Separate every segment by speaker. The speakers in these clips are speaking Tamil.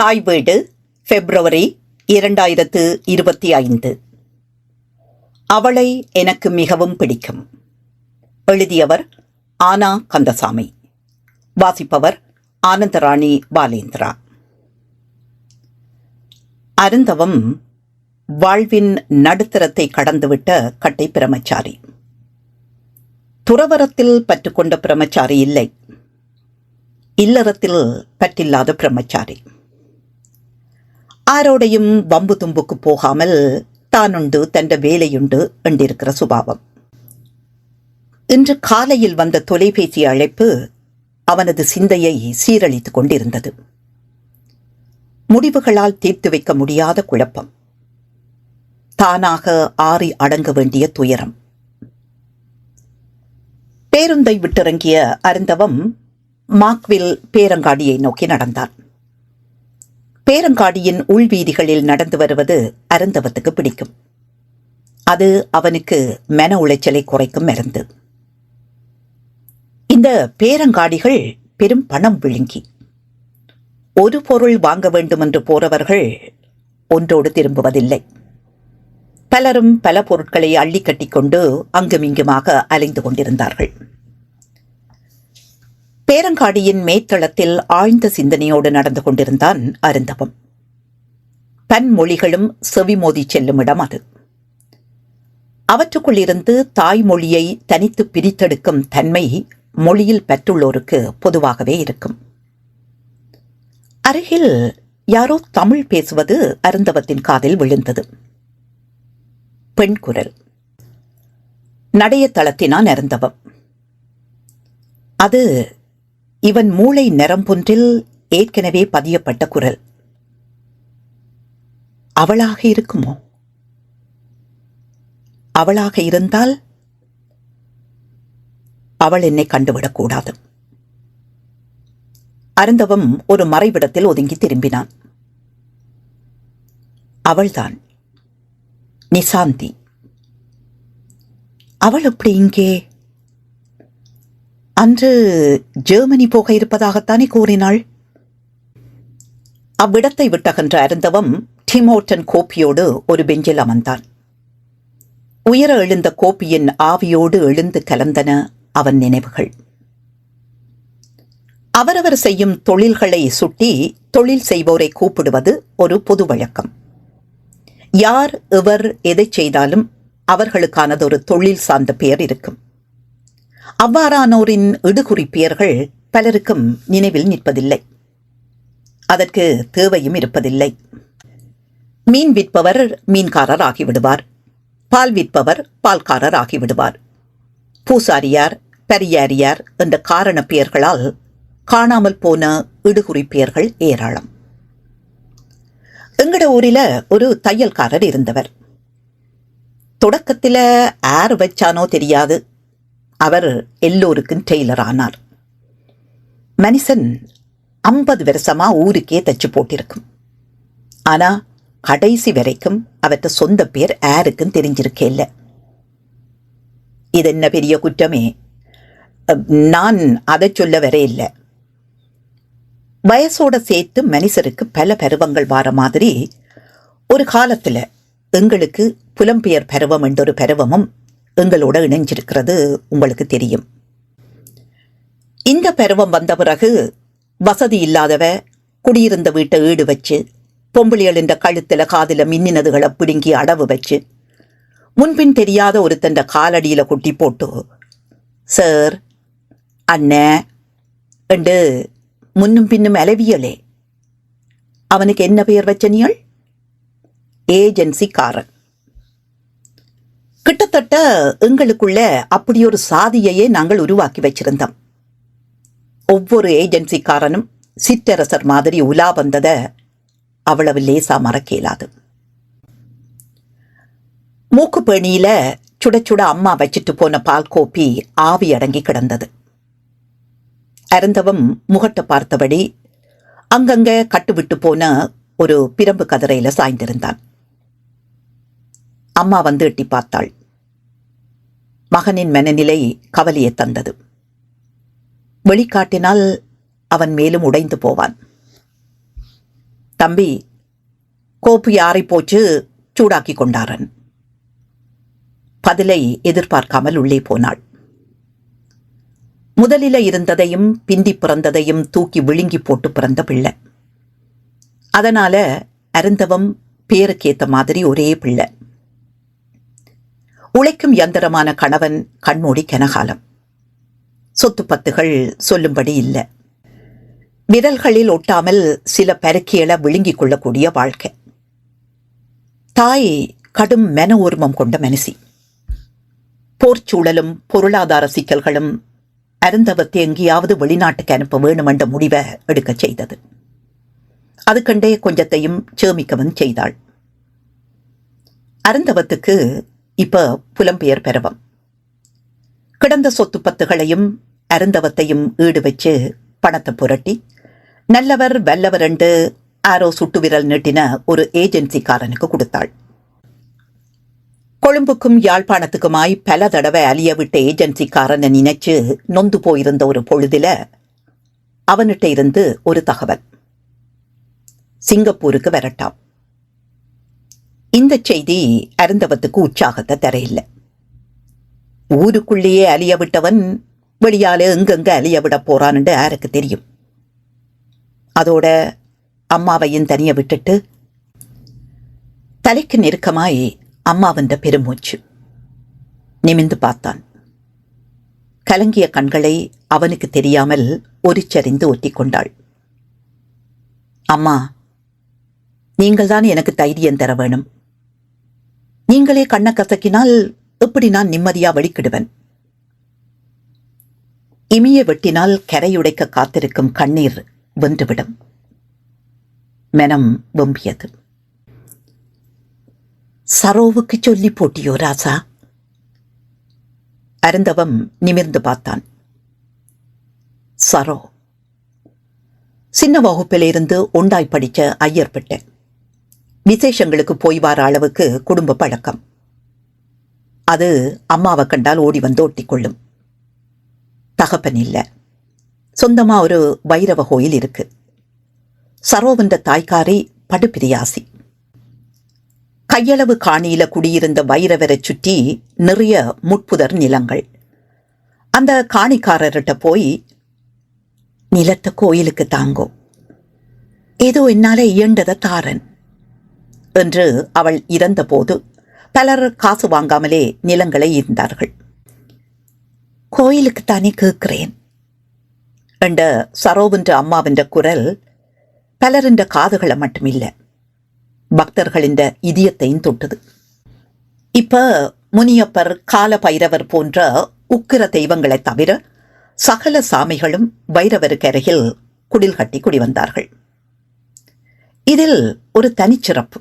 Speaker 1: தாய் வீடு பிப்ரவரி இரண்டாயிரத்து இருபத்தி ஐந்து. அவளை எனக்கு மிகவும் பிடிக்கும். எழுதியவர் ஆனா கந்தசாமி. வாசிப்பவர் ஆனந்தராணி பாலேந்திரா. அருந்தவம் வாழ்வின் நடுத்தரத்தை கடந்துவிட்ட கட்டை பிரமச்சாரி. துறவரத்தில் பற்றுக்கொண்ட பிரமச்சாரி இல்லை. இல்லறத்தில் பற்றில்லாத பிரம்மச்சாரி ஆரோடையும் வம்பு தும்புக்கு போகாமல் தானுண்டு தண்ட வேலையுண்டு என்றிருக்கிற சுபாவம். இன்று காலையில் வந்த தொலைபேசி அழைப்பு அவனது சிந்தையை சீரழித்துக் கொண்டிருந்தது. முடிவுகளால் தீர்த்து வைக்க முடியாத குழப்பம். தானாக ஆறி அடங்க வேண்டிய துயரம். பேருந்தை விட்டிறங்கிய அருந்தவம் மாக்வில் பேரங்காடியை நோக்கி நடந்தான். பேரங்காடியின் உள்வீதிகளில் நடந்து வருவது அருந்தவத்துக்கு பிடிக்கும். அது அவனுக்கு மன உளைச்சலை குறைக்கும் மருந்து. இந்த பேரங்காடிகள் பெரும் பணம் விழுங்கி. ஒரு பொருள் வாங்க வேண்டும் என்று போறவர்கள் ஒன்றோடு திரும்புவதில்லை. பலரும் பல பொருட்களை அள்ளி கட்டிக்கொண்டு அங்குமிங்குமாக அலைந்து கொண்டிருந்தார்கள். பேரங்காடியின் மேத்தளத்தில் ஆழ்ந்த சிந்தனையோடு நடந்து கொண்டிருந்தான் அருந்தவம் பன்மொழிகளும் செவிமோதி செல்லும் இடம் அது. அவற்றுக்குள்ளிருந்து தாய்மொழியை தனித்து பிரித்தெடுக்கும் தன்மை மொழியில் பெற்றுள்ளோருக்கு பொதுவாகவே இருக்கும். அருகில் யாரோ தமிழ் பேசுவது அருந்தவத்தின் காதில் விழுந்தது. பெண் குரல். நடைய தளத்தினான் அருந்தவம் அது இவன் மூளை நரம்பொன்றில் ஏற்கனவே பதியப்பட்ட குரல். அவளாக இருக்குமோ? அவளாக இருந்தால் அவள் என்னை கண்டுவிடக்கூடாது அருந்தவம் ஒரு மறைவிடத்தில் ஒதுங்கி திரும்பினான். அவள்தான் நிசாந்தி. அவள் அப்படி இங்கே அன்று ஜெர்மனி போக இருப்பதாகத்தானே கூறினாள்? அவ்விடத்தை விட்டகன்ற அருந்தவம் டிமோட்டன் கோப்பியோடு ஒரு பெஞ்சில் அமர்ந்தான். உயர எழுந்த கோப்பியின் ஆவியோடு எழுந்து கலந்தன அவன் நினைவுகள். அவரவர் செய்யும் தொழில்களை சுட்டி தொழில் செய்வோரை கூப்பிடுவது ஒரு பொது வழக்கம். யார் எவர் எதை செய்தாலும் அவர்களுக்கானதொரு தொழில் சார்ந்த பெயர் இருக்கும். அவ்வாறானோரின் இடுகுறி பெயர்கள் பலருக்கும் நினைவில் நிற்பதில்லை. அதற்கு தேவையும் இருப்பதில்லை. மீன் விற்பவர் மீன்காரர் ஆகிவிடுவார். பால் விற்பவர் பால்காரர் ஆகிவிடுவார். பூசாரியார் பெரியாரியார் என்ற காரண பெயர்களால் காணாமல் போன இடுகுறி பெயர்கள் ஏராளம். எங்கட ஊரில ஒரு தையல்காரர் இருந்தவர். தொடக்கத்தில் ஆர் வச்சானோ தெரியாது. அவர் எல்லோருக்கும் டெய்லர் ஆனார். மனுஷன் ஐம்பது வருஷமா ஊருக்கே தச்சு போட்டிருக்கும். ஆனா கடைசி வரைக்கும் அவற்ற சொந்த பேர் யாருக்கும் தெரிஞ்சிருக்கே இல்லை. இது என்ன பெரிய குற்றமே? நான் அதை சொல்ல வர இல்லை. வயசோட சேர்த்து மனுஷருக்கு பல பருவங்கள் வார மாதிரி ஒரு காலத்துல எங்களுக்கு புலம்பெயர் பருவம் என்றொரு பருவமும் எங்களோட இணைஞ்சிருக்கிறது உங்களுக்கு தெரியும். இந்த பருவம் வந்த பிறகு வசதி இல்லாதவ குடியிருந்த வீட்டை ஈடு வச்சு பொம்பளிகளின் இந்த கழுத்தில் காதில் மின்னினதுகளை பிடுங்கி அடவு வச்சு முன்பின் தெரியாத ஒருத்தண்ட காலடியில் குட்டி போட்டு சார் அண்ணே என்று முன்னும் பின்னும் அலவியலே. அவனுக்கு என்ன பெயர் வச்சனியள் ஏஜென்சிக்காரன். கிட்டத்தட்ட எங்களுக்குள்ள அப்படி ஒரு சாதியையே நாங்கள் உருவாக்கி வச்சிருந்தோம். ஒவ்வொரு ஏஜென்சிக்காரனும் சிற்றரசர் மாதிரி உலா வந்ததை அவ்வளவு லேசா மறக்க இயலாது. மூக்குப்பேணியில சுட சுட அம்மா வச்சிட்டு போன பால் கோப்பி ஆவி அடங்கி கிடந்தது. அருந்தவம் முகட்டை பார்த்தபடி அங்கங்க கட்டுவிட்டு போன ஒரு பிரம்பு கதிரையில சாய்ந்திருந்தான். அம்மா வந்து எட்டி பார்த்தாள். மகனின் மனநிலை கவலையை தந்தது. வெளிக்காட்டினால் அவன் மேலும் உடைந்து போவான். தம்பி கோப்பு யாரை போச்சு சூடாக்கி கொண்டாரன். பதிலை எதிர்பார்க்காமல் உள்ளே போனாள். முதலில இருந்ததையும் பிந்தி பிறந்ததையும் தூக்கி விழுங்கி போட்டு பிறந்த பிள்ளை. அதனால அருந்தவம் பேருக்கேத்த மாதிரி ஒரே பிள்ளை. உழைக்கும் யந்திரமான கணவன் கண்மூடி கனகாலம். சொத்து பத்துகள் சொல்லும்படி இல்லை. விரல்களில் ஒட்டாமல் சில பெருக்கியல விழுங்கிக் கொள்ளக்கூடிய வாழ்க்கை. தாய் கடும் மென உருமம் கொண்ட மனசி. போர்ச்சூழலும் பொருளாதார சிக்கல்களும் அருந்தவத்தை எங்கேயாவது வெளிநாட்டுக்கு அனுப்ப வேணுமென்ற முடிவை எடுக்கச் செய்தது. அது கண்டே கொஞ்சத்தையும் சேமிக்கவும் செய்தாள். அருந்தவத்துக்கு இப்ப புலம்பெயர் பருவம். கிடந்த சொத்து பத்துகளையும் அருந்தவத்தையும் ஈடு வச்சு பணத்தை புரட்டி நல்லவர் வல்லவர் என்று ஆரோ சுட்டு விரல் நீட்டின ஒரு ஏஜென்சிக்காரனுக்கு கொடுத்தாள். கொழும்புக்கும் யாழ்ப்பாணத்துக்குமாய் பல தடவை அலிய விட்ட ஏஜென்சிக்காரனை நினைச்சு நொந்து போயிருந்த ஒரு பொழுதில அவன்கிட்ட இருந்து ஒரு தகவல். சிங்கப்பூருக்கு வரட்டாம். இந்த செய்தி அருந்தவத்துக்கு உற்சாகத்தை தரையில்லை ஊருக்குள்ளேயே அழிய விட்டவன் வெளியால எங்கெங்க அலிய விட போறான்னு யாருக்கு தெரியும்? அதோட அம்மாவையும் தனியை விட்டுட்டு தலைக்கு நெருக்கமாய் அம்மாவென்ற பெருமூச்சு நிமிந்து பார்த்தான். கலங்கிய கண்களை அவனுக்கு தெரியாமல் ஒரிச்சறிந்து ஒட்டிக்கொண்டாள். அம்மா நீங்கள்தான் எனக்கு தைரியம் தர வேணும்? நீங்களே கண்ணை கசக்கினால் எப்படி நான் நிம்மதியா வழிக்கிடுவேன்? இமிய வெட்டினால் கரையுடைக்க காத்திருக்கும் கண்ணீர் வென்றுவிடும் மெனம் வெம்பியது. சரோவுக்கு சொல்லி போட்டியோ ராசா? அருந்தவம் நிமிர்ந்து பார்த்தான். சரோ. சின்ன வகுப்பிலிருந்து உண்டாய் படிச்ச ஐயர் பெட்ட விசேஷங்களுக்கு போய் வர அளவுக்கு குடும்ப பழக்கம். அது அம்மாவை கண்டால் ஓடி வந்து ஒட்டிக்கொள்ளும். தகப்பன் இல்லை. சொந்தமா ஒரு வைரவ கோயில் இருக்கு. சரோவந்த தாய்க்காரி படுபிரியாசி. கையளவு காணியில குடியிருந்த வைரவரை சுற்றி நிறைய முட்புதர் நிலங்கள். அந்த காணிக்காரர்கிட்ட போய் நிலத்தை கோயிலுக்கு தாங்கோ. ஏதோ என்னால இயண்டத தாரன். என்று அவள் இறந்தபோது பலர் காசு வாங்காமலே நிலங்களை ஈர்ந்தார்கள். கோயிலுக்கு தானே கேட்கிறேன் என்ற சரோவென்ற அம்மாவென்ற குரல் பலரின்ற காதுகளை மட்டுமில்ல. பக்தர்களின் இதயத்தையும் தொட்டது. இப்ப முனியப்பர் கால பைரவர் போன்ற உக்கிர தெய்வங்களை தவிர சகல சாமிகளும் பைரவருக்கு அருகில் குடில் கட்டி குடிவந்தார்கள். இதில் ஒரு தனிச்சிறப்பு.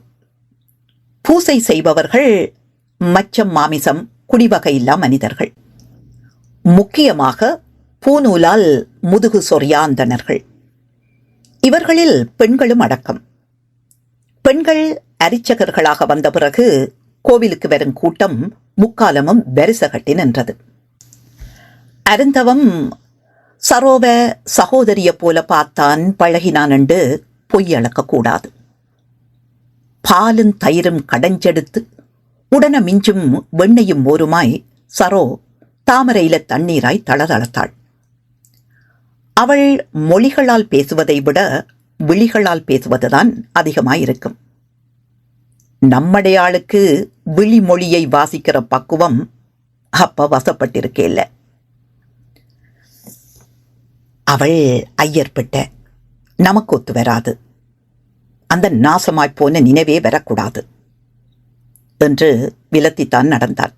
Speaker 1: பூசை செய்பவர்கள் மச்சம் மாமிசம் குடிவகையில்லா மனிதர்கள். முக்கியமாக பூநூலால் முதுகு சொரியாந்தனர்கள். இவர்களில் பெண்களும் அடக்கம். பெண்கள் அரிச்சகர்களாக வந்த பிறகு கோவிலுக்கு வரும் கூட்டம் முக்காலமும் வரிசை கட்டி நின்றது. அருந்தவம் சரோவ சகோதரிய போல பார்த்தான் பழகினான் என்று பொய் அளக்கக்கூடாது. பாலும் தயிரும் கடஞ்செடுத்து உடன மிஞ்சும் வெண்ணையும் மோருமாய் சரோ தாமரையில தண்ணீராய் தளதளத்தாள் அவள் மொழிகளால் பேசுவதை விட விழிகளால் பேசுவதுதான் அதிகமாயிருக்கும். நம்முடைய ஆளுக்கு விழி மொழியை வாசிக்கிற பக்குவம் அப்ப வசப்பட்டிருக்கேல்ல. அவள் ஐயர்பட்ட நமக்கு ஒத்து வராது. அந்த நாசமாய்ப் போன நினைவே வரக்கூடாது என்று விலத்தித்தான் நடந்தான்.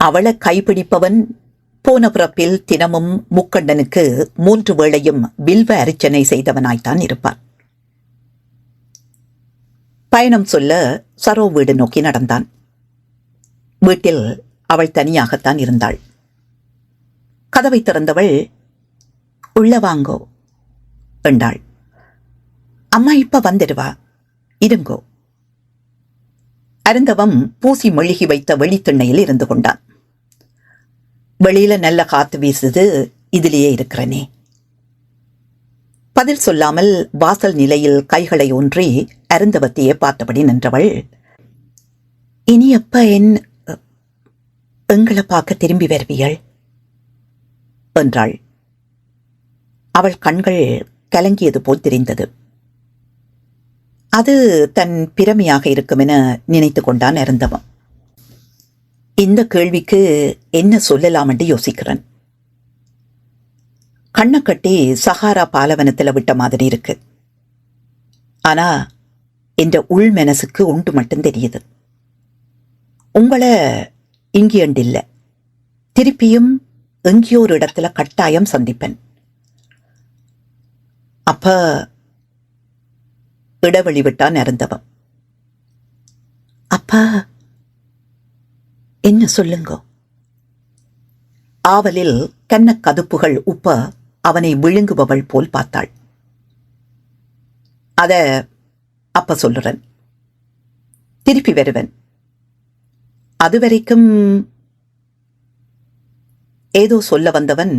Speaker 1: அவளை கைப்பிடிப்பவன் போன பிறப்பில் தினமும் முக்கண்டனுக்கு மூன்று வேளையும் வில்வ அர்ச்சனை செய்தவனாய்த்தான் இருப்பான். பயணம் சொல்ல சரோ வீடு நோக்கி நடந்தான். வீட்டில் அவள் தனியாகத்தான் இருந்தாள். கதவை திறந்தவள் உள்ள வாங்கோ என்றாள். அம்மா இப்ப வந்துடுவா. இருங்கோ. அருந்தவம் பூசி மெழுகி வைத்த வெளித்திண்ணையில் இருந்து கொண்டான். வெளியில நல்ல காத்து வீசுது இதிலேயே இருக்கிறனே. பதில் சொல்லாமல் வாசல் நிலையில் கைகளை ஒன்றி அருந்தவத்தையே பார்த்தபடி நின்றவள் இனி அப்ப என் எங்களை பார்க்க திரும்பி வருவியள் என்றாள். அவள் கண்கள் கலங்கியது போல் தெரிந்தது. அது தன் பிரமையாக இருக்கும் என நினைத்து கொண்டான் அருந்தவன் இந்த கேள்விக்கு என்ன சொல்லலாம் என்று யோசிக்கிறேன். கண்ணை கட்டி சஹாரா பாலவனத்தில் விட்ட மாதிரி இருக்கு. ஆனா என்ற உள் மனசுக்கு உண்டு மட்டும் தெரியுது. உங்களை இங்கேண்டில்ல திருப்பியும் எங்கேயோ ஒரு இடத்துல கட்டாயம் சந்திப்பேன். அப்போ இடைவெளி விட்டான் அருந்தவம். அப்பா என்ன சொல்லுங்கோ? ஆவலில் கன்ன கதுப்புகள் உப்ப அவனை விழுங்குபவள் போல் பார்த்தாள். அத அப்ப சொல்லுறன். திருப்பி வருவன். அது வரைக்கும் ஏதோ சொல்ல வந்தவன்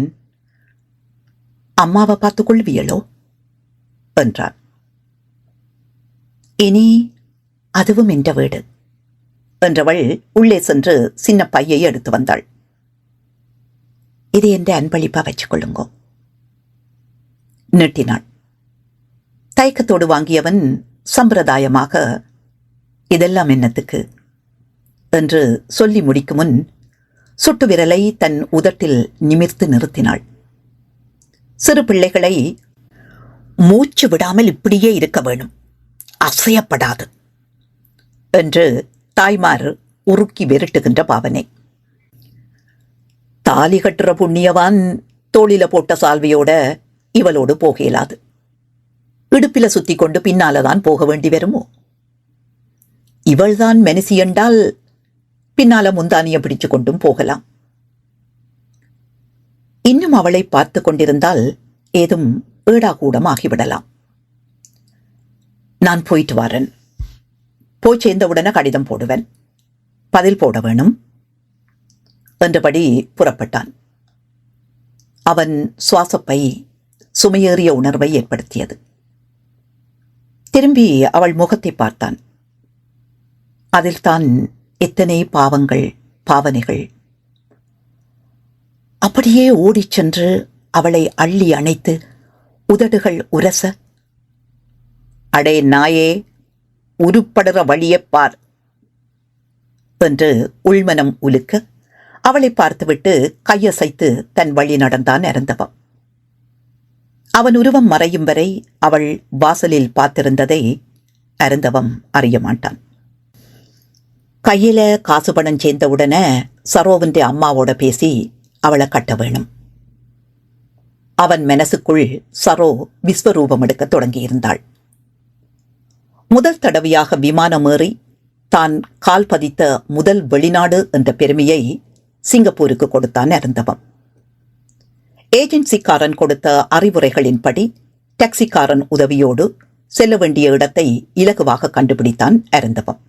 Speaker 1: அம்மாவை பார்த்து கொள்வியளோ என்றான். இனி அதுவும் என்ற வீடு என்றவள் உள்ளே சென்று சின்ன பையை எடுத்து வந்தாள். இது என்ற அன்பளிப்பா வச்சுக்கொள்ளுங்கோ நீட்டினாள். தயக்கத்தோடு வாங்கியவன் சம்பிரதாயமாக இதெல்லாம் என்னத்துக்கு? என்று சொல்லி முடிக்கும் முன் சுட்டு விரலை தன் உதட்டில் நிமிர்த்து நிறுத்தினாள். சிறு பிள்ளைகளை மூச்சு விடாமல் இப்படியே இருக்க வேணும். அசையப்படாது என்று தாய்மார் உருக்கி விரட்டுகின்ற பாவனை. தாலி கட்டுற புண்ணியவான் தோளில போட்ட சால்வையோட இவளோடு போக இயலாது. இடுப்பில சுத்தி கொண்டு பின்னாலதான் போக வேண்டி வருமோ? இவள்தான் மெனிசி என்றால் பின்னால முந்தானிய பிடிச்சு கொண்டும் போகலாம். இன்னும் அவளை பார்த்து கொண்டிருந்தால் ஏதும் ஏடாகூடம் ஆகிவிடலாம் நான் போயிட்டு வரேன். போய் சேர்ந்தவுடனே கடிதம் போடுவேன். பதில் போட வேணும் என்றபடி புறப்பட்டான். அவன் சுவாசப்பை சுமையேறிய உணர்வை ஏற்படுத்தியது. திரும்பி அவள் முகத்தை பார்த்தான். அதில் தான் எத்தனை பாவங்கள் பாவனைகள். அப்படியே ஓடிச் சென்று அவளை அள்ளி அணைத்து உதடுகள் உரச அடே நாயே உருப்படுற வழியைப் பார் என்று உள்மனம் உலுக்க அவளை பார்த்துவிட்டு கையசைத்து தன் வழி நடந்தான் இறந்தவன் அவன் உருவம் மறையும் வரை அவள் வாசலில் பார்த்திருந்ததை அருந்தவம் அறிய மாட்டான். கையில காசு பணம் சேர்ந்தவுடனே சரோவின் அம்மாவோட பேசி அவளை கட்ட வேணும். அவன் மனசுக்குள் சரோ விஸ்வரூபம் எடுக்கத் தொடங்கியிருந்தாள். முதல் தடவையாக விமானம் ஏறி தான் கால் பதித்த முதல் வெளிநாடு என்ற பெருமையை சிங்கப்பூருக்கு கொடுத்தான் அருந்தவம். ஏஜென்சிக்காரன் கொடுத்த அறிவுரைகளின்படி டாக்ஸிக்காரன் உதவியோடு செல்ல வேண்டிய இடத்தை இலகுவாக கண்டுபிடித்தான் அருந்தவம்.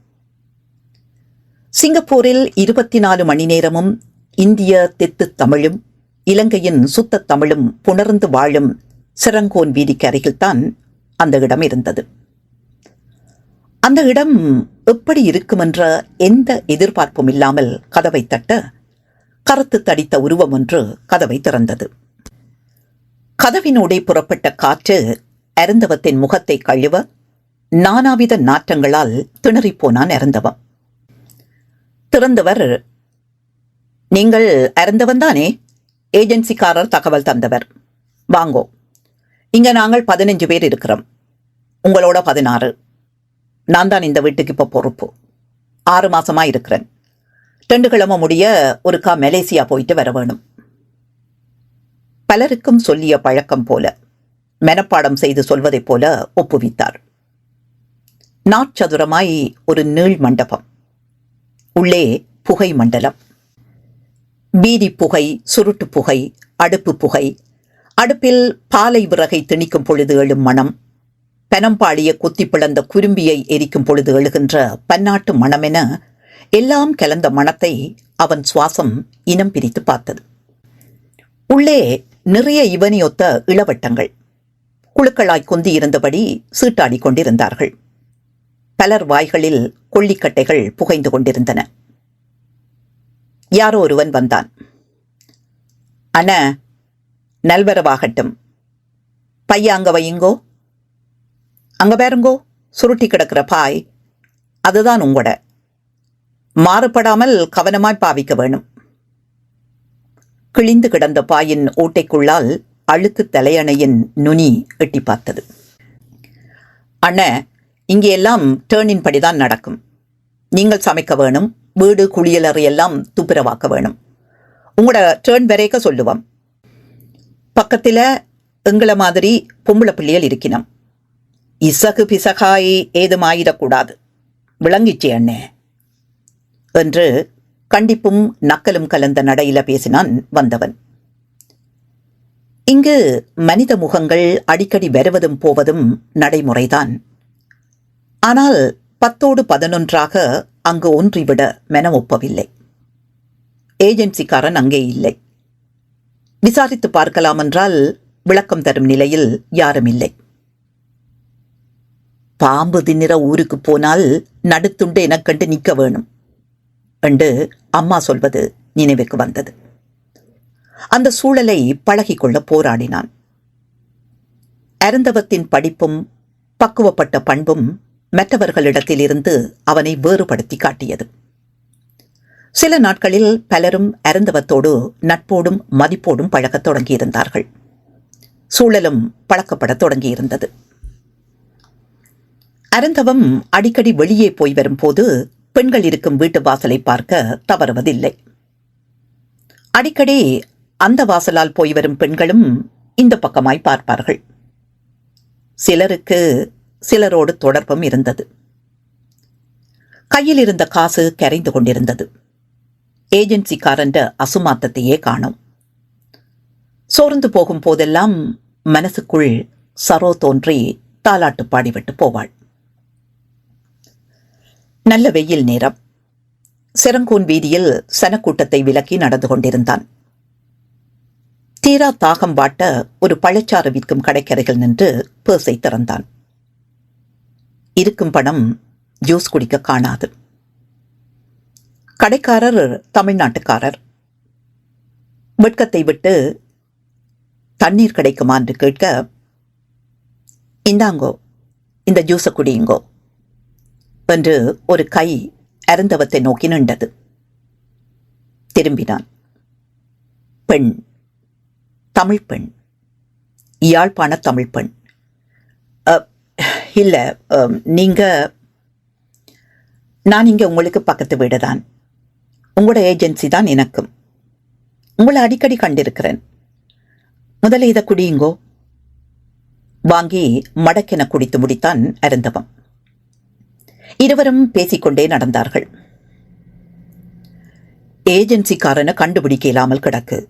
Speaker 1: சிங்கப்பூரில் இருபத்தி நாலு மணி நேரமும் இந்திய தெத்து தமிழும் இலங்கையின் சுத்த தமிழும் புணர்ந்து வாழும் சிறங்கோன் வீதிக்கு அருகில்தான் அந்த இடம் இருந்தது. அந்த இடம் எப்படி இருக்குமென்ற எந்த எதிர்பார்ப்பும் இல்லாமல் கதவை தட்ட கருத்து தடித்த உருவம் ஒன்று கதவை திறந்தது. கதவினூடே புறப்பட்ட காற்று அருந்தவத்தின் முகத்தை கழுவ நானாவித நாற்றங்களால் திணறிப்போனான் அருந்தவம். திறந்தவர் நீங்கள் அருந்தவன் தானே? ஏஜென்சிக்காரர் தகவல் தந்தவர். வாங்கோ. இங்க நாங்கள் பதினஞ்சு பேர் இருக்கிறோம். உங்களோட பதினாறு. நான் தான் இந்த வீட்டுக்கு இப்போ பொறுப்பு. ஆறு மாசமா இருக்கிறேன். ரெண்டு கிழமை முடிய ஒருக்கா மலேசியா போயிட்டு வர வேணும். பலருக்கும் சொல்லிய பழக்கம் போல மெனப்பாடம் செய்து சொல்வதைப் போல ஒப்புவித்தார். நாட்சதுரமாய் ஒரு நீள் மண்டபம். உள்ளே புகை மண்டலம். பீதி புகை சுருட்டு புகை அடுப்பு புகை. அடுப்பில் பாலை விறகை திணிக்கும் பொழுது எழும் மணம் பெனம்பாளிய கொத்தி பிளந்த குரும்பியை எரிக்கும் பொழுது எழுகின்ற பன்னாட்டு மணமென எல்லாம் கலந்த மணத்தை அவன் சுவாசம் இனம் பிரித்து பார்த்தது. உள்ளே நிறைய இவனியொத்த இளவட்டங்கள். குழுக்களாய் கொந்தியிருந்தபடி சீட்டாடி கொண்டிருந்தார்கள். பலர் வாய்களில் கொள்ளிக்கட்டைகள் புகைந்து கொண்டிருந்தன. யாரோ ஒருவன் வந்தான். அண்ண நல்வரவாகட்டும். பைய அங்க வையுங்கோ அங்க பாருங்கோ சுருட்டி கிடக்கிற பாய். அதுதான் உங்களோட மாறுபடாமல் கவனமாய் பாவிக்க வேணும். கிழிந்து கிடந்த பாயின் ஓட்டைக்குள்ளால் அழுக்கு தலையணையின் நுனி எட்டி பார்த்தது. அண்ண இங்கே எல்லாம் டேர்னின் படிதான் நடக்கும். நீங்கள் சமைக்க வேணும் வீடு குளியலறை எல்லாம் துப்புரவாக்க வேணும். உங்களோட டேர்ன் வரைக்க சொல்லுவோம். பக்கத்தில் எங்களை மாதிரி பொம்பளை பிள்ளைகள் இருக்கினோம். இசகு பிசகாய் ஏதுமாயிடக்கூடாது. விளங்கிச்சே அண்ணே. என்று கண்டிப்பும் நக்கலும் கலந்த நடையில பேசினான் வந்தவன். இங்கு மனித முகங்கள் அடிக்கடி வருவதும் போவதும் நடைமுறைதான். ஆனால் பத்தோடு பதினொன்றாக அங்கு ஒன்றிவிட மென ஒப்பவில்லை. ஏஜென்சிக்காரன் அங்கே இல்லை. விசாரித்து பார்க்கலாம் என்றால் விளக்கம் தரும் நிலையில் யாரும் இல்லை பாம்பு தின்னிற ஊருக்கு போனால் நடுத்துண்டு எனக்கண்டு நிற்க வேணும். என்று அம்மா சொல்வது நினைவுக்கு வந்தது. அந்த சூழலை பழகிக்கொள்ள போராடினான். அருந்தவத்தின் படிப்பும் பக்குவப்பட்ட பண்பும் மற்றவர்களிடத்திலிருந்து அவனை வேறுபடுத்தி காட்டியது. சில நாட்களில் பலரும் அருந்தவத்தோடு நட்போடும் மதிப்போடும் பழகத் தொடங்கியிருந்தார்கள். சூழலும் பழக்கப்படத் தொடங்கியிருந்தது. அருந்தவம் அடிக்கடி வெளியே போய் வரும்போது பெண்கள் இருக்கும் வீட்டு வாசலை பார்க்க தவறுவதில்லை. அடிக்கடி அந்த வாசலால் போய் வரும் பெண்களும் இந்த பக்கமாய் பார்ப்பார்கள். சிலருக்கு சிலரோடு தொடர்பும் இருந்தது. கையில் இருந்த காசு கரைந்து கொண்டிருந்தது. ஏஜென்சிக்காரன்ற அசுமாத்தத்தையே காணும். சோர்ந்து போகும் போதெல்லாம் மனசுக்குள் சரோ தோன்றி தாலாட்டு பாடிவிட்டு போவாள். நல்ல வெயில் நேரம். செரங்கோன் வீதியில் சனக்கூட்டத்தை விலக்கி நடந்து கொண்டிருந்தான். தீரா தாகம் வாட்ட ஒரு பழச்சாறு விற்கும் கடைக்கரைகள் நின்று பேசை திறந்தான். இருக்கும் பணம் ஜூஸ் குடிக்க காணாது. கடைக்காரர் தமிழ்நாட்டுக்காரர். வெட்கத்தை விட்டு தண்ணீர் கிடைக்குமா என்று கேட்க இந்தாங்கோ இந்த ஜூஸை குடியுங்கோ. என்று ஒரு கை அருந்தவத்தை நோக்கி நின்றது. திரும்பினான். பெண் தமிழ் பெண் யாழ்ப்பாண தமிழ் பெண். இல்லை நீங்கள் நான் இங்கே உங்களுக்கு பக்கத்து வீடு தான் உங்களோட ஏஜென்சி தான் எனக்கும். உங்களை அடிக்கடி கண்டிருக்கிறேன். முதல்ல இதை குடியுங்கோ. வாங்கி மடக்கென குடித்து முடித்தான் அருந்தவம். இருவரும் பேசிக்கொண்டே நடந்தார்கள். ஏஜென்சிக்காரனை கண்டுபிடிக்க இல்லாமல் கிடக்கு.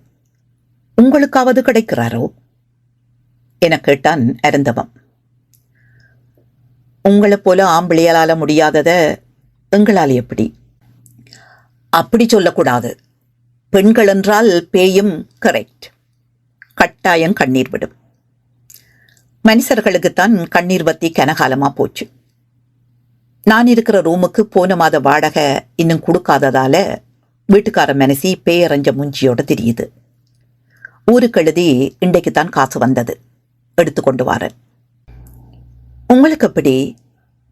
Speaker 1: உங்களுக்காவது கிடைக்கிறாரோ? என கேட்டான் அருந்தவம். உங்களைப் போல ஆம்பிளியலால முடியாதத எங்களால் எப்படி? அப்படி சொல்லக்கூடாது. பெண்கள் என்றால் பேயும் கரெக்ட் கட்டாயம் கண்ணீர் விடும். மனுஷர்களுக்குத்தான் கண்ணீர் வத்தி கனகாலமா போச்சு. நான் இருக்கிற ரூமுக்கு போன மாத வாடகை இன்னும் கொடுக்காததால வீட்டுக்கார மனசி பேரஞ்ச மூஞ்சியோட தெரியுது. ஊருக்கு எழுதி இன்றைக்கு தான் காசு வந்தது. எடுத்துக்கொண்டு வாரேன். உங்களுக்கு எப்படி?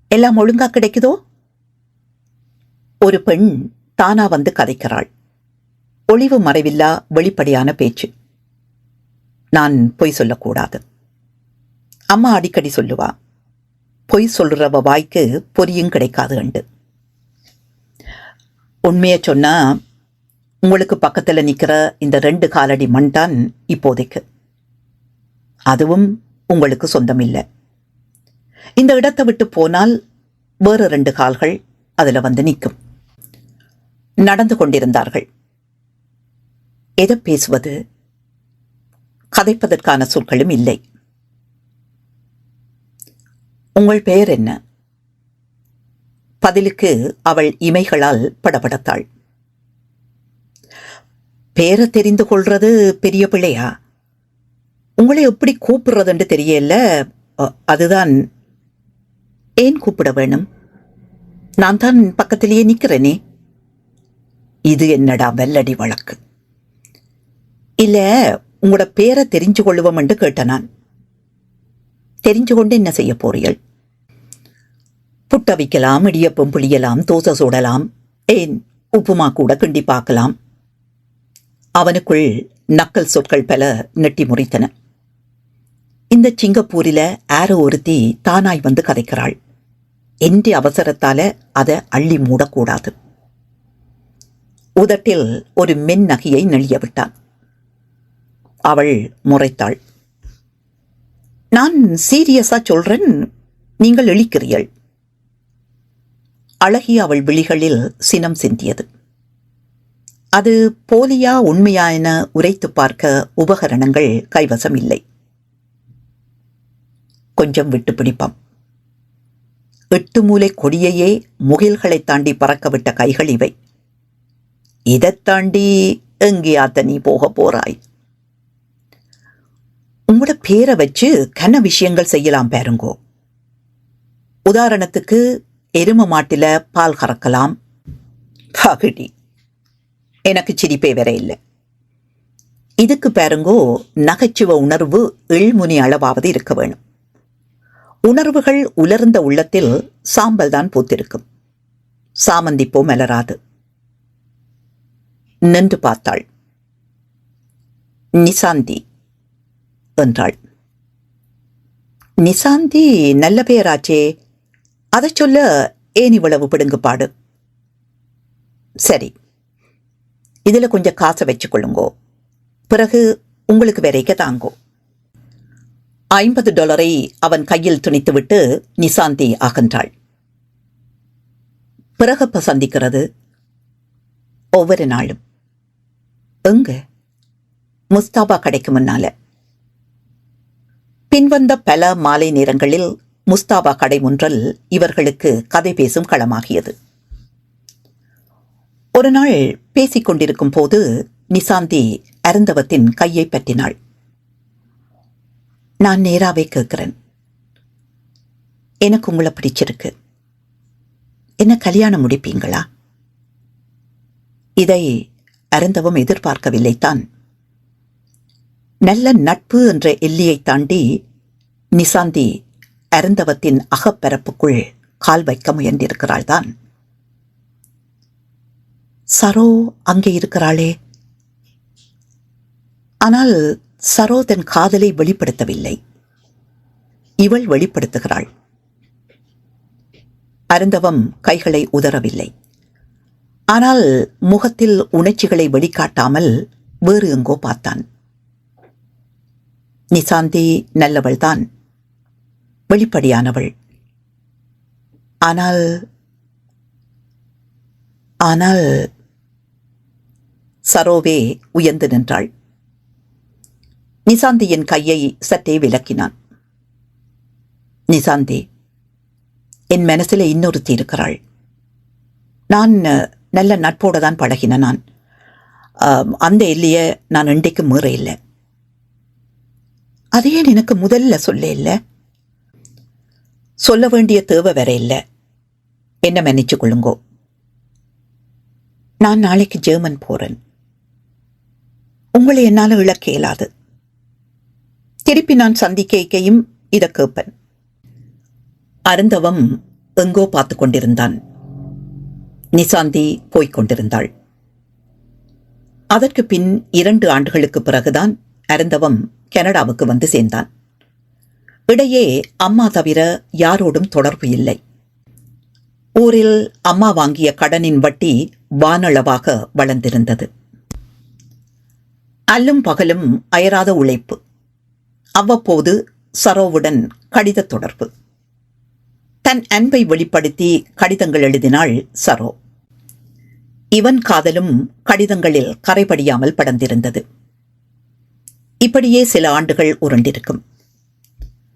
Speaker 1: எல்லாம் ஒழுங்கா கிடைக்குதோ? ஒரு பெண் தானா வந்து கதைக்கிறாள். ஒளிவு மறைவில்லா வெளிப்படையான பேச்சு. நான் பொய் சொல்லக்கூடாது. அம்மா அடிக்கடி சொல்லுவா பொய் சொல்றவ வாய்க்கு பொரியும் கிடைக்காது அண்டு. உண்மையை சொன்னா உங்களுக்கு பக்கத்தில் நிற்கிற இந்த ரெண்டு காலடி மண் தான் இப்போதைக்கு. அதுவும் உங்களுக்கு சொந்தம் இல்லை இந்த இடத்தை விட்டு போனால் வேறு ரெண்டு கால்கள் அதில் வந்து நிற்கும். நடந்து கொண்டிருந்தார்கள். எதை பேசுவது? கதைப்பதற்கான சொற்களும் இல்லை. உங்கள் பெயர் என்ன? பதிலுக்கு அவள் இமைகளால் படபடத்தாள். பேரை தெரிந்து கொள்றது பெரிய பிள்ளையா? உங்களை எப்படி கூப்பிடுறதுன்னு தெரியல. அதுதான் ஏன் கூப்பிட வேணும்? நான் தான் பக்கத்திலேயே நிற்கிறேனே இது என்னடா வெள்ளடி வழக்கு? இல்ல உங்களோட பேரை தெரிஞ்சு கொள்ளுவோம் என்று கேட்டேன் நான். தெரிஞ்சு கொண்டு என்ன செய்ய போறீர்கள்? புட்ட வைக்கலாம் இடியப்பம் புளியலாம் தோசை சுடலாம் ஏன் உப்புமா கூட கிண்டி பார்க்கலாம். அவனுக்குள் நக்கல் சொற்கள் பல நெட்டி முறித்தன. இந்த சிங்கப்பூரில ஆரோ ஒருத்தி தானாய் வந்து கதைக்கிறாள். என்ற அவசரத்தால அதை அள்ளி மூடக்கூடாது. உதட்டில் ஒரு மென் நகையை நெளிய விட்டான். அவள் முறைத்தாள். நான் சீரியஸா சொல்றேன் நீங்கள் இழிக்கிறீர்கள் அழகிய அவள் விழிகளில் சினம் சிந்தியது. அது போலியா உண்மையா என உரைத்து பார்க்க உபகரணங்கள் கைவசம் இல்லை. கொஞ்சம் விட்டு பிடிப்பாம். எட்டு மூலை கொடியையே முகில்களை தாண்டி பறக்கவிட்ட கைகள் இவை. இதைத் தாண்டி எங்கே நீ போக போறாய்? உங்களோட பேரை வச்சு கன விஷயங்கள் செய்யலாம் பாருங்கோ. உதாரணத்துக்கு எரும மாட்டில பால் கறக்கலாம். பகுடி எனக்கு சிரிப்பே வேற இல்லை. இதுக்கு பாருங்கோ நகைச்சுவ உணர்வு எள்முனி அளவாவது இருக்க வேணும். உணர்வுகள் உலர்ந்த உள்ளத்தில் சாம்பல் தான் பூத்திருக்கும். சாமந்தி பூ மலராது. நின்று பார்த்தாள். நிசாந்தி. என்றாள். நிசாந்தி நல்ல பெயராச்சே அதை சொல்ல ஏன் இவ்வளவு பிடுங்குப்பாடு சரி. இதில் கொஞ்சம் காசை வச்சுக்கொள்ளுங்கோ பிறகு உங்களுக்கு வேறைக்க தாங்கோ? ஐம்பது டாலரை அவன் கையில் துணித்துவிட்டு நிசாந்தி அகன்றாள் பிறகப்ப சந்திக்கிறது? ஒவ்வொரு நாளும். எங்க? முஸ்தாபா கடைக்கு முன்னால. பின்வந்த பல மாலை நேரங்களில் முஸ்தாபா கடை ஒன்றல் இவர்களுக்கு கதை பேசும் களமாகியது. ஒரு நாள் பேசிக் கொண்டிருக்கும் போது நிசாந்தி அருந்தவத்தின் கையை பற்றினாள். நான் நேராவே கேட்கிறேன். எனக்கு உங்களை பிடிச்சிருக்கு. என்ன கல்யாணம் முடிப்பீங்களா? இதை அருந்தவம் எதிர்பார்க்கவில்லைத்தான். நல்ல நட்பு என்ற எல்லையை தாண்டி நிசாந்தி அருந்தவத்தின் அகப்பரப்புக்குள் கால் வைக்க முயன்றிருக்கிறாள்தான். சரோ அங்கே இருக்கிறாளே. ஆனால் சரோ தன் காதலை வெளிப்படுத்தவில்லை. இவள் வெளிப்படுத்துகிறாள். அருந்தவம் கைகளை உதறவில்லை. ஆனால் முகத்தில் உணர்ச்சிகளை வெளிக்காட்டாமல் வேறு எங்கோ பார்த்தான். நிசாந்தி நல்லவள்தான் வெளிப்படையானவள். ஆனால் ஆனால் சரோவே உயர்ந்து நின்றாள். நிசாந்தியின் கையை சற்றே விலக்கினான். நிசாந்தி என் மனசில் இன்னொருத்தி இருக்கிறாள். நான் நல்ல நட்போடு தான் பழகின நான். அந்த எல்லையை நான் இன்றைக்கு மீற இல்லை. அதையே எனக்கு முதல்ல சொல்ல இல்லை? சொல்ல வேண்டிய தேவை வேற இல்லை. என்ன மன்னிச்சு கொள்ளுங்கோ. நான் நாளைக்கு ஜெர்மன் போறேன். உங்களை என்னால இழக்க இயலாது. திருப்பி நான் சந்திக்கைக்கையும் இதை கேட்பேன். அருந்தவம் எங்கோ பார்த்து கொண்டிருந்தான். நிசாந்தி போய்க் கொண்டிருந்தாள். அதற்கு பின் இரண்டு ஆண்டுகளுக்கு பிறகுதான் அருந்தவம் கனடாவுக்கு வந்து சேர்ந்தான். இடையே அம்மா தவிர யாரோடும் தொடர்பு இல்லை. ஊரில் அம்மா வாங்கிய கடனின் வட்டி வானளவாக வளர்ந்திருந்தது. அல்லும் பகலும் அயராத உழைப்பு. அவ்வப்போது சரோவுடன் கடித தொடர்பு. தன் அன்பை வெளிப்படுத்தி கடிதங்கள் எழுதினாள் சரோ. இவன் காதலும் கடிதங்களில் கரைபடியாமல் படர்ந்திருந்தது. இப்படியே சில ஆண்டுகள் உருண்டிருக்கும்.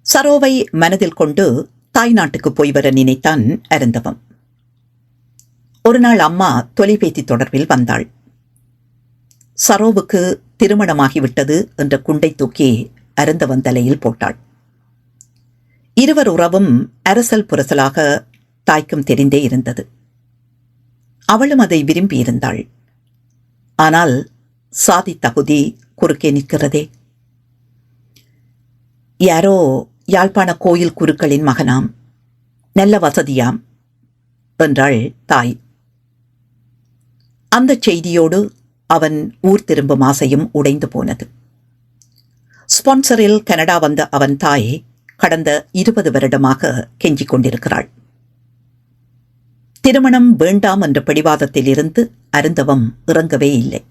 Speaker 1: சரோவை மனதில் கொண்டு தாய் நாட்டுக்கு போய் வர நினைத்தான் அருந்தவம். ஒரு நாள் அம்மா தொலைபேசி தொடர்பில் வந்தாள். சரோவுக்கு திருமணமாகிவிட்டது என்ற குண்டை தூக்கி அருந்தவன் தலையில் போட்டாள். இருவர் உறவும் அரசல் புரசலாக தாய்க்கும் தெரிந்தே இருந்தது. அவளும் அதை விரும்பியிருந்தாள். ஆனால் சாதி தகுதி குறுக்கே நிற்கிறதே. யாரோ யாழ்ப்பாண கோயில் குருக்களின் மகனாம். நல்ல வசதியாம் என்றாள் தாய். அந்த செய்தியோடு அவன் ஊர் திரும்பும் ஆசையும் உடைந்து போனது. ஸ்பான்சரில் கனடா வந்த அவன் தாய் கடந்த இருபது வருடமாக கெஞ்சிக் கொண்டிருக்கிறாள். திருமணம் வேண்டாம் என்ற பிடிவாதத்தில் இருந்து அருந்தவம் இறங்கவே இல்லை.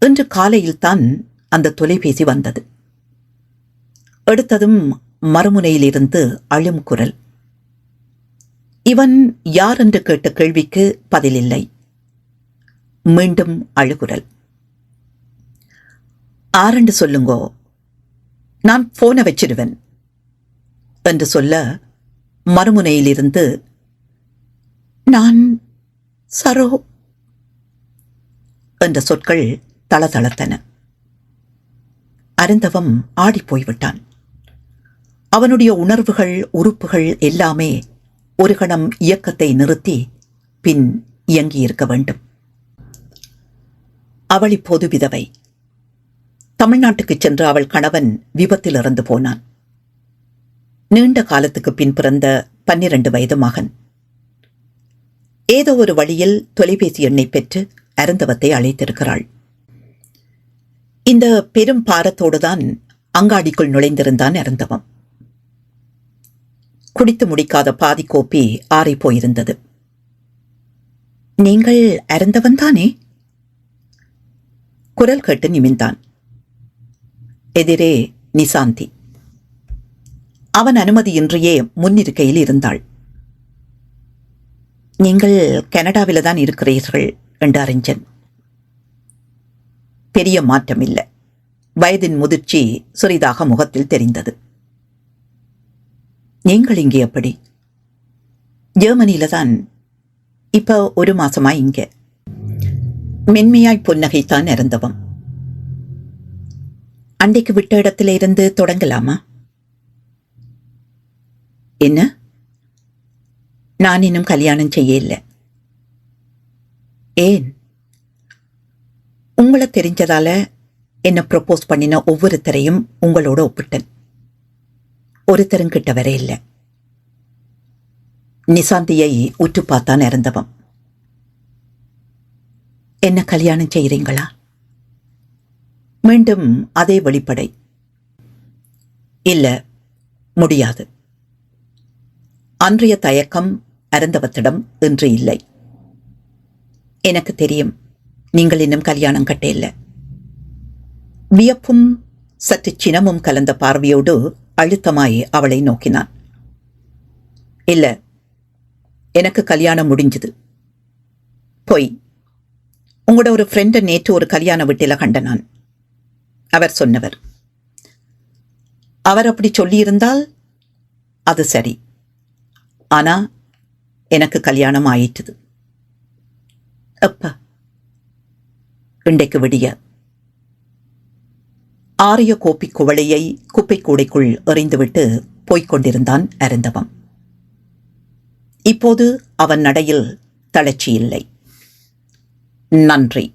Speaker 1: இன்று காலையில்தான் அந்த தொலைபேசி வந்தது. எடுத்ததும் மறுமுனையிலிருந்து அழும் குரல். இவன் யார் என்று கேட்ட கேள்விக்கு பதிலில்லை. மீண்டும் அழுகுரல். ஆரண்டு சொல்லுங்கோ. நான் போனை வச்சிடுவேன் என்று சொல்ல மறுமுனையிலிருந்து நான் சரோ என்ற சொற்கள் தளதளத்தன. அருந்தவம் ஆடிப் போய்விட்டான் அவனுடைய உணர்வுகள் உறுப்புகள் எல்லாமே ஒரு கணம் இயக்கத்தை நிறுத்தி பின் இயங்கியிருக்க வேண்டும். அவள் இப்போது விதவை. தமிழ்நாட்டுக்குச் சென்று அவள் கணவன் விபத்தில் இறந்து போனான். நீண்ட காலத்துக்கு பின் பிறந்த பன்னிரண்டு வயது மகன். ஏதோ ஒரு வழியில் தொலைபேசி எண்ணை பெற்று அருந்தவத்தை அழைத்திருக்கிறாள். இந்த பெரும் பாரத்தோடுதான் அங்காடிக்குள் நுழைந்திருந்தான் அருந்தவம். குடித்து முடிக்காத பாதி கோப்பி ஆறிப் போயிருந்தது. நீங்கள் அருந்தவன் தானே? குரல் கேட்டு நிமிந்தான் எதிரே நிசாந்தி. அவன் அனுமதியின்றியே முன்னிருக்கையில் இருந்தாள். நீங்கள் கனடாவில் தான் இருக்கிறீர்கள் என்று அறிஞன் பெரிய மாற்றம் இல்லை வயதின் முதிர்ச்சி சிறிதாக முகத்தில் தெரிந்தது. நீங்கள் இங்கே எப்படி? ஜெர்மனியில தான் இப்போ ஒரு மாசமா இங்க. மென்மையாய் புன்னகைத்தான் இறந்தவம். அன்றைக்கு விட்ட இடத்துல இருந்து தொடங்கலாமா? என்ன? நான் இன்னும் கல்யாணம் செய்யல. ஏன்? உங்களை தெரிஞ்சதால என்ன ப்ரொபோஸ் பண்ணின ஒவ்வொருத்தரையும் உங்களோட ஒப்பிட்டேன். ஒருத்தரும் கிட்ட வர இல்லை. நிசாந்தியை உற்று பார்த்தான் இறந்தவன் என்ன கல்யாணம் செய்கிறீங்களா மீண்டும் அதே வெளிப்படை. இல்ல முடியாது. அன்றைய தயக்கம் அறந்தவத்திடம் இன்று இல்லை. எனக்கு தெரியும் நீங்கள் இன்னும் கல்யாணம் கட்ட இல்லை. வியப்பும் சற்று சினமும் கலந்த பார்வையோடு அழுத்தமாய் அவளை நோக்கினான். இல்ல எனக்கு கல்யாணம் முடிஞ்சது. பொய் உங்களோட ஒரு ஃப்ரெண்டை நேற்று ஒரு கல்யாண வீட்டில் கண்ட நான். அவர் சொன்னவர். அவர் அப்படி சொல்லியிருந்தால் அது சரி. ஆனா எனக்கு கல்யாணம் ஆயிட்டுது. அப்பா இன்றைக்கு விடியா ஆரிய கோப்பி குவளையை குப்பை கூடைக்குள் எறிந்துவிட்டு போய்க் கொண்டிருந்தான் அருந்தவம் இப்போது அவன் நடையில் தளர்ச்சி இல்லை. நன்றி.